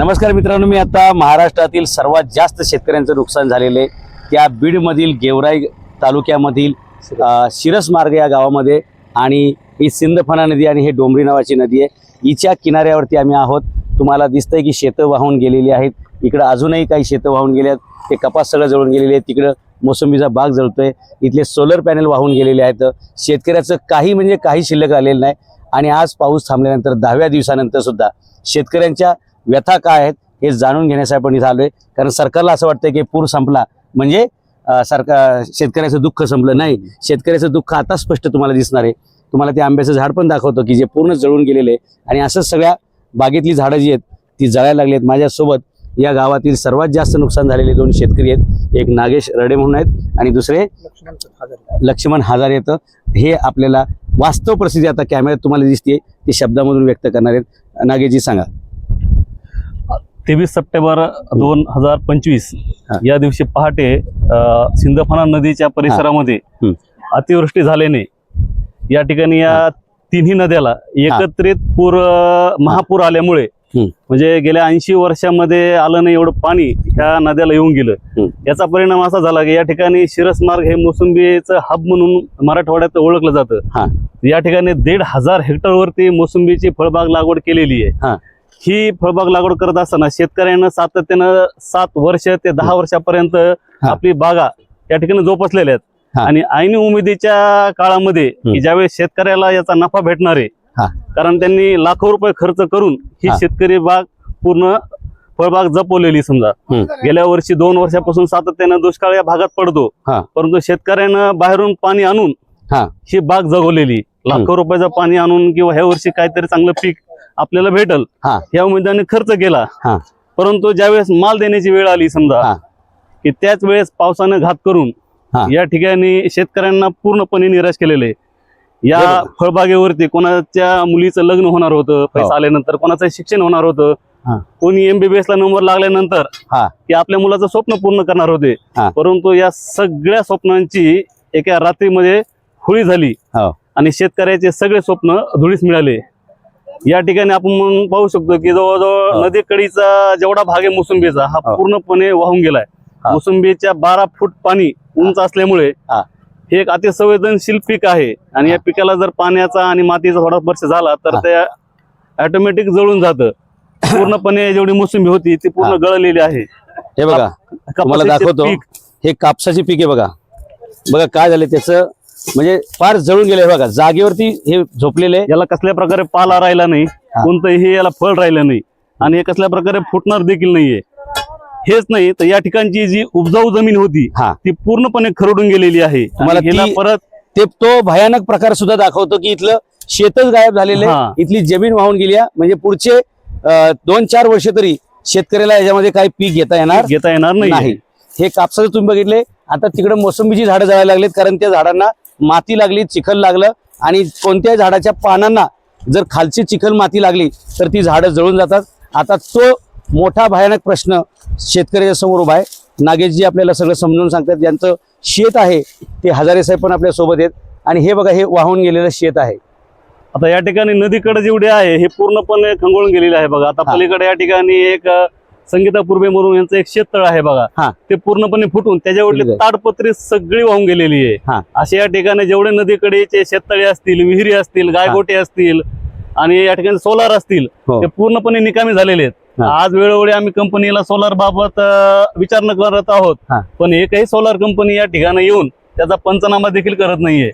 नमस्कार मित्रांनो मी आता महाराष्ट्रातील सर्वात जास्त शेतकऱ्यांचं नुकसान झालेले त्या बीडमधील गेवराई तालुक्यामधील शिरस मार्ग या गावामध्ये आणि ही सिंदफणा नदी आणि हे डोंबरी नावाची नदी आहे. हिच्या किनाऱ्यावरती आम्ही आहोत. तुम्हाला दिसतंय की शेतं वाहून गेलेली आहेत. इकडं अजूनही काही शेतं वाहून गेले आहेत. ते कपास सगळं जळून गेलेले आहेत. तिकडं मोसंबीचा बाग जळतोय. इथले सोलर पॅनल वाहून गेलेले आहेत. शेतकऱ्याचं काही म्हणजे काही शिल्लक आलेलं नाही. आणि आज पाऊस थांबल्यानंतर दहाव्या दिवसानंतर सुद्धा शेतकऱ्यांच्या व्यथा काय आहेत हे जाणून घेण्यासाठी आपण इथं आलोय. कारण सरकारला असं वाटतं की पूर संपला. म्हणजे सरकार शेतकऱ्याचं दुःख संपलं. नाही शेतकऱ्याचं दुःख आता स्पष्ट तुम्हाला दिसणार आहे. तुम्हाला ते आंब्याचं झाड पण दाखवतो की जे पूर्ण जळून गेलेले आहे आणि असंच सगळ्या बागेतली झाडं जी आहेत ती जळायला लागली आहेत. माझ्यासोबत या गावातील सर्वात जास्त नुकसान झालेले दोन शेतकरी आहेत. एक नागेश रडे म्हणून आहेत आणि दुसरे लक्ष्मण हजार येतं. हे आपल्याला वास्तव परिस्थिती आता कॅमेऱ्यात तुम्हाला दिसते ती शब्दामधून व्यक्त करणार आहेत. नागेशजी सांगा. तेवीस सप्टेंबर दोन हजार पंचवीस. या दिवशी पहाटे सिंदफणा नदीच्या परिसरामध्ये. अतिवृष्टी झाल्याने या ठिकाणी या तिन्ही नद्याला एकत्रित पूर महापूर आल्यामुळे. म्हणजे गेल्या ऐंशी वर्षामध्ये आलं नाही एवढं पाणी ह्या नद्याला येऊन गेलं. याचा परिणाम असा झाला की या ठिकाणी शिरसमार्ग हे मोसंबीचं हब म्हणून मराठवाड्यात ओळखलं. जातं या ठिकाणी दीड हजार हेक्टरवरती मोसंबीची फळबाग लागवड केलेली. आहे ही फळबाग लागवड करत असताना शेतकऱ्यांना सातत्यानं सात वर्ष ते दहा वर्षापर्यंत आपली बागा या ठिकाणी जोपासलेल्या आहेत. आणि ऐन उमेदीच्या काळामध्ये ज्यावेळेस शेतकऱ्याला याचा नफा भेटणार आहे. कारण त्यांनी लाखो रुपये खर्च करून ही. शेतकरी बाग पूर्ण फळबाग जपवलेली समजा. गेल्या वर्षी दोन वर्षापासून सातत्यानं दुष्काळ या भागात पडतो. परंतु शेतकऱ्यानं बाहेरून पाणी आणून. ही बाग जगवलेली लाखो रुपयाचं पाणी आणून किंवा ह्या वर्षी काहीतरी चांगलं पीक आपल्याला भेटल हा. या उमेदीने खर्च केला हा. परंतु ज्यावेळेस माल देण्याची वेळ आली समजा हा. की त्याच वेळेस पावसानं घात करून हा. या ठिकाणी शेतकऱ्यांना पूर्णपणे निराश केलेले या बरोबर. फळबागेवरती कोणाच्या मुलीचं लग्न होणार होतं हो. पैसा आल्यानंतर कोणाचं शिक्षण होणार होतं. कोणी एमबीबीएस ला नंबर लागल्यानंतर हा. की आपल्या मुलाचं स्वप्न पूर्ण करणार होते हा. परंतु या सगळ्या स्वप्नांची एका रात्रीमध्ये होळी झाली हो. आणि शेतकऱ्याचे सगळे स्वप्न धुळीस मिळाले या ठिकाणी आपण म्हणून पाहू शकतो की जवळजवळ. नदीकडीचा जेवढा भाग आहे मोसंबीचा हा. पूर्णपणे वाहून गेलाय. मोसंबीच्या बारा फूट पाणी उंच असल्यामुळे हा. एक अतिसंवेदनशील पीक आहे आणि या पिकाला जर पाण्याचा आणि मातीचा थोडा स्पर्श झाला तर. ते ऑटोमॅटिक जळून जातं पूर्णपणे जेवढी मोसंबी होती ती. पूर्ण गळलेली आहे हे बघा तुम्हाला दाखवतो हे कापसाचे पीक आहे बघा बघा काय झालं त्याचं म्हणजे फार जळून गेले बघा जागेवरती हे झोपलेले आहे. याला कसल्या प्रकारे पाला राहिला नाही हा. कोणतंही याला फळ राहिलं नाही आणि हे कसल्या प्रकारे फुटणार देखील नाहीये हेच नाही तर या ठिकाणची जी उपजाऊ जमीन होती हा. ती पूर्णपणे खरडून गेलेली आहे तुम्हाला आणि हिला ती- परत ते तो भयानक प्रकार सुद्धा दाखवतो की इथलं शेतच गायब झालेले हा. इथली जमीन वाहून गेली आहे. म्हणजे पुढचे अं, दोन चार वर्ष तरी शेतकऱ्याला याच्यामध्ये काही पीक घेता येणार घेता येणार नाही नाही हे कापसाचं तुम्ही बघितले आता तिकडे मोसंबीची झाडं जळायला लागलीत कारण त्या झाडांना माती लागली चिखल लागलं आणि कोणत्याही झाडाच्या पानांना जर खालची चिखल माती लागली तर ती झाडं जळून जातात. आता तो मोठा भयानक प्रश्न शेतकऱ्याच्या समोर उभा आहे. नागेशजी आपल्याला सगळं समजून सांगतात ज्यांचं शेत आहे ते हजारे साहेब पण आपल्यासोबत आहेत. आणि हे बघा हे वाहून गेलेलं शेत आहे. आता या ठिकाणी नदीकडे जेवढे आहे हे पूर्णपणे खंगोळून गेलेले आहे बघा. आता. पलीकडे या ठिकाणी एक संगीता पूर्वे म्हणून यांचं एक शेततळ आहे बघा. ते पूर्णपणे फुटून त्याच्यावरली आहे. ताडपत्री सगळी वाहून गेलेली हा. आहे असे या ठिकाणी जेवढे नदीकडेचे शेततळे असतील विहिरी असतील गायगोटे असतील आणि या ठिकाणी सोलार असतील हो. ते पूर्णपणे निकामी झालेले आहेत. आज वेळोवेळी आम्ही कंपनीला सोलार बाबत विचारणा करत आहोत. पण एकही सोलार कंपनी या ठिकाणी येऊन त्याचा पंचनामा देखील करत नाहीये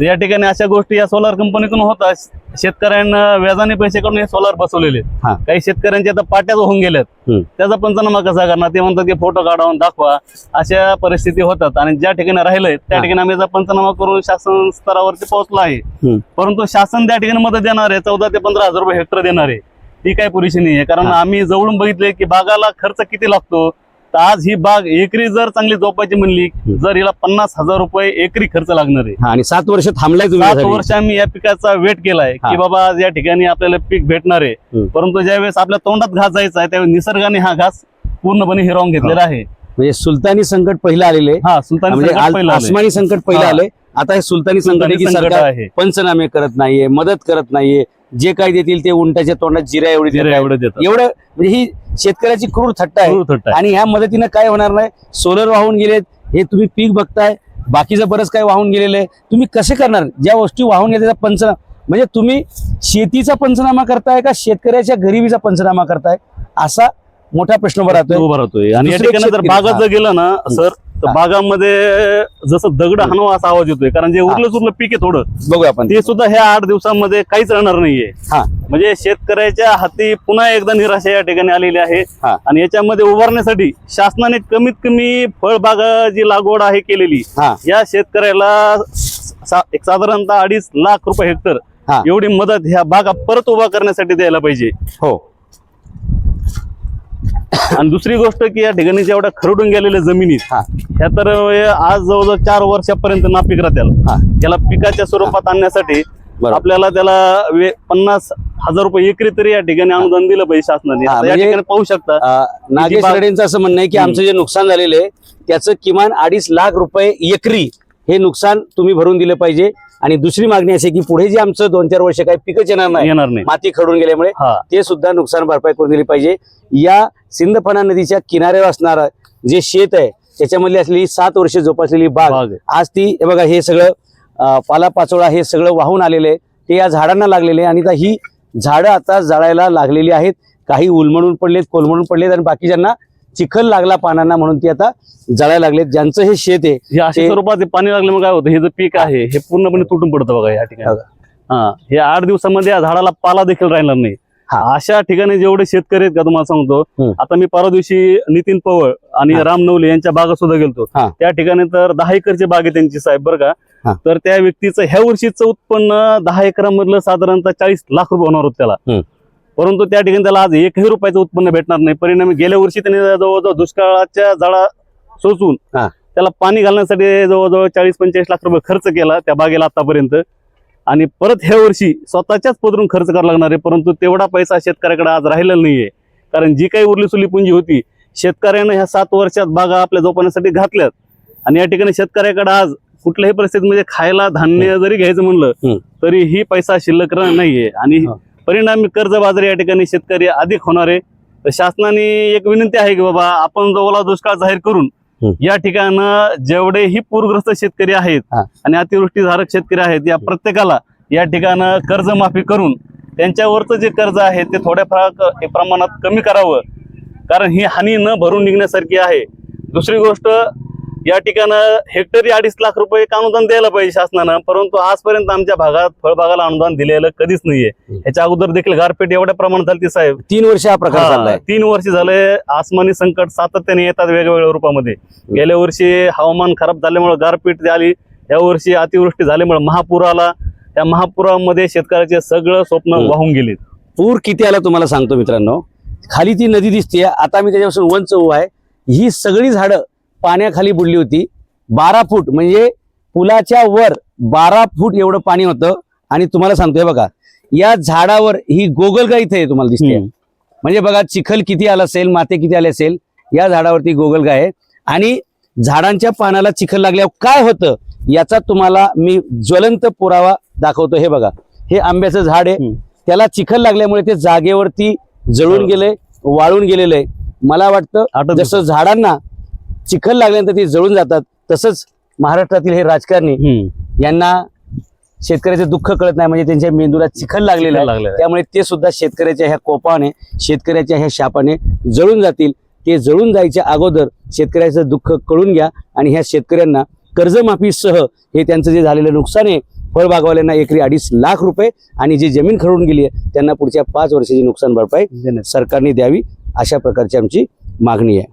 या ठिकाणी अशा गोष्टी या सोलार कंपनीतून होतात शेतकऱ्यांना व्याजाने पैसे काढून हे सोलार बसवलेले. हा. काही शेतकऱ्यांच्या आता पाट्याच होऊन गेल्यात हम्म. त्याचा पंचनामा कसा करणार ते म्हणतात की फोटो काढून दाखवा अशा परिस्थिती होतात आणि ज्या ठिकाणी राहिलंय त्या हा. ठिकाणी आम्ही याचा पंचनामा करून शासन स्तरावरती पोहोचलो आहे हम्म. परंतु शासन त्या ठिकाणी मदत देणार आहे चौदा ते पंधरा हजार रुपये हेक्टर देणार आहे ती काही पुरेशी नाही आहे कारण. आम्ही जवळून बघितले की बागाला खर्च किती लागतो तर आज ही बाग एकरी जर चांगली जोपायची म्हणली जर हिला पन्नास हजार रुपये एकरी खर्च लागणार आहे हा आणि सात वर्ष थांबलाय तुम्ही सात यासाठी. वर्ष आम्ही या पिकाचा वेट केलाय हा. की बाबा आज या ठिकाणी आपल्याला पीक भेटणार आहे हम्म. परंतु ज्यावेळेस आपल्या तोंडात घास जायचा आहे त्यावेळेस निसर्गाने हा घास पूर्णपणे हिरावून घेतलेला आहे म्हणजे सुलतानी संकट पहिलं आलेले हा सुलतानी म्हणजे संकट पहिलं आलंय. आसमानी संकट पहिलं हा. आले आता हे सुलतानी संकट आहे सुलतानी की संकट सरकार आहे पंचनामे करत नाहीये मदत करत नाहीये जे काही देतील ते उंटाच्या तोंडात एवढी जिरे. एवढं देतात. एवढं म्हणजे ही शेतकऱ्याची क्रूर थट्टा क्रूर थट्टा आहे. आणि ह्या मदतीनं काय होणार नाही? सोलर वाहून गेलेत हे तुम्ही पीक बघताय. बाकीचं बरंच काय वाहून गेलेलं आहे. तुम्ही कसे करणार? ज्या वस्तू वाहून गेल्या त्याचा पंचनामा म्हणजे तुम्ही शेतीचा पंचनामा करताय का शेतकऱ्याच्या गरिबीचा पंचनामा करताय? असा मोठा प्रश्न उभा राहतोय. उभा राहतोय. आणि या दुसरे ठिकाणी जर शेतकरी- बागात हा. जर गेलं ना सर तर. बागामध्ये जसं दगड हाणवा असा आवाज येतोय कारण जे उरलं सुरलं पीक आहे थोडं. बघूया आपण. ते सुद्धा ह्या आठ दिवसांमध्ये काहीच राहणार नाहीये. हा. म्हणजे शेतकऱ्याच्या हाती पुन्हा एकदा निराशा या ठिकाणी आलेली आहे. हा. आणि याच्यामध्ये उभारण्यासाठी शासनाने कमीत कमी फळबाग जी लागवड आहे केलेली हा. या शेतकऱ्याला सा- एक साधारणतः अडीच लाख रुपये हेक्टर हा. एवढी मदत ह्या बागा परत उभा करण्यासाठी द्यायला पाहिजे. हो. आणि दुसरी गोष्ट की या ठिकाणी जेवढ्या खरडून गेलेल्या जमिनीत हा. ह्या तर आज जवळजवळ चार वर्षापर्यंत नापीक राहत्याल. त्याला पिकाच्या स्वरूपात आणण्यासाठी. आपल्याला त्याला पन्नास हजार रुपये एकरी तरी या ठिकाणी अनुदान दिलं पाहिजे शासनाने. या म्हणजे- ठिकाणी पाहू शकता नागेश रेड्डींचं असं म्हणणं आहे की आमचं जे नुकसान झालेलं आहे त्याचं किमान अडीच लाख रुपये एकरी हे नुकसान तुम्ही भरून दिलं पाहिजे. आणि दुसरी मागणी अशी की पुढे जे आमचं दोन चार वर्ष काही पिकच येणार नाही येणार नाही. माती खडून गेल्यामुळे ते सुद्धा नुकसान भरपाई करून दिली पाहिजे. या सिंदफणा नदीच्या किनाऱ्यावर असणारं जे शेत आहे त्याच्यामधली असलेली सात वर्ष जोपासलेली बाग. आज ती बघा हे सगळं अं, पालापाचोळा हे सगळं वाहून आलेलं आहे. ते या झाडांना लागलेले आणि ही झाडं आता जळायला लागलेली आहेत. काही उलमडून पडलेत कोलमडून पडलेत आणि बाकीच्यांना चिखल लागला पानांना म्हणून ती आता जळायला लागलेत ज्यांचं हे शेत आहे अशा ते- स्वरूपात हे पाणी लागल्यामुळे काय होतं हे जे पीक आहे हे पूर्णपणे तुटून पडतं बघा या ठिकाणी. हा हे आठ दिवसामध्ये या झाडाला पाला देखील राहणार नाही हा. अशा ठिकाणी जेवढे शेतकरी आहेत का तुम्हाला सांगतो हम्म. आता मी परवा दिवशी नितीन पवळ आणि हा. राम नवले यांच्या बागा सुद्धा गेलतो हा. त्या ठिकाणी तर दहा एकरची बाग आहे त्यांची साहेब बरं हा. का तर त्या व्यक्तीचं ह्या वर्षीचं उत्पन्न दहा एकरामधलं साधारणतः चाळीस लाख रुपये होणार होत त्याला हम्म. परंतु त्या ठिकाणी त्याला आज एकही रुपयाचं उत्पन्न भेटणार नाही परिणामी गेल्या वर्षी त्यांनी जवळजवळ दुष्काळाच्या सोसून हा. त्याला पाणी घालण्यासाठी जवळजवळ चाळीस पंचेचाळीस लाख रुपये खर्च केला त्या बागेला आतापर्यंत आणि परत ह्या वर्षी स्वतःच्याच पदरून खर्च करावा लागणार आहे परंतु तेवढा पैसा शेतकऱ्याकडे आज राहिलेला नाहीये कारण जी काही उरली सुरली पुंजी होती शेतकऱ्यानं ह्या सात वर्षात बागा आपल्या जोपाण्यासाठी घातल्यात आणि या ठिकाणी शेतकऱ्याकडे आज कुठल्याही परिस्थितीमध्ये खायला धान्य जरी घ्यायचं म्हणलं. तरी ही पैसा शिल्लक नाहीये आणि. परिणामी कर्जबाजारी या ठिकाणी शेतकरी अधिक होणार आहे तर शासनाने एक विनंती आहे की बाबा आपण जो ओला दुष्काळ जाहीर करून. या ठिकाणं जेवढेही पूरग्रस्त शेतकरी आहेत. आणि अतिवृष्टीधारक शेतकरी आहेत या प्रत्येकाला या ठिकाणं कर्जमाफी करून त्यांच्यावरचं जे कर्ज आहे ते थोड्याफार प्रमाणात कमी करावं कारण ही हानी न भरून निघण्यासारखी आहे दुसरी गोष्ट या ठिकाणं हेक्टरी अडीच लाख रुपये अनुदान द्यायला पाहिजे शासनानं परंतु आजपर्यंत आमच्या भागात फळबागाला अनुदान दिलेलं कधीच नाहीये. ह्याच्या अगोदर देखील गारपीट एवढ्या प्रमाणात झाली साहेब. तीन वर्ष हा प्रकार चाललाय. तीन वर्ष झाले आसमानी संकट सातत्याने येतात वेगवेगळ्या रूपामध्ये. गेल्या वर्षी हवामान खराब झाल्यामुळे गारपीट झाली या वर्षी अतिवृष्टी झाल्यामुळे महापूर आला. त्या महापुरामध्ये शेतकऱ्याचे सगळं स्वप्न. वाहून गेले. पूर किती आला तुम्हाला सांगतो मित्रांनो? खाली ती नदी दिसते आता मी त्याच्यापासून उंच उभा आहे. ही सगळी झाडं पाण्याखाली बुडली होती. बारा फूट म्हणजे पुलाच्या वर बारा फूट एवढं पाणी होतं. आणि तुम्हाला सांगतोय बघा या झाडावर ही गोगलगाय इथे तुम्हाला दिसते. म्हणजे बघा चिखल किती आला असेल माते किती आले असेल या झाडावरती गोगलगाय आहे. आणि झाडांच्या पानाला चिखल लागल्यावर काय होतं याचा तुम्हाला मी ज्वलंत पुरावा दाखवतो. हे बघा हे आंब्याचं झाड आहे. त्याला चिखल लागल्यामुळे ते जागेवरती जळून. गेले वाळून गेलेलं आहे. मला वाटतं जसं झाडांना चिखल लागल्यानंतर ते जळून जातात. तसंच महाराष्ट्रातील हे राजकारणी. यांना शेतकऱ्याचं दुःख कळत नाही. म्हणजे त्यांच्या मेंदूला चिखल लागलेलं आहे. त्यामुळे ते सुद्धा शेतकऱ्याच्या ह्या कोपाने शेतकऱ्याच्या ह्या शापाने जळून जातील. ते जळून जायच्या अगोदर शेतकऱ्याचं दुःख कळून घ्या आणि ह्या शेतकऱ्यांना कर्जमाफीसह हे त्यांचं जे झालेलं नुकसान आहे फळबागवाल्यांना एकरी अडीच लाख रुपये आणि जी जमीन खरडून गेली आहे त्यांना पुढच्या पाच वर्षाची नुकसान भरपाई सरकारने द्यावी अशा प्रकारची आमची मागणी आहे.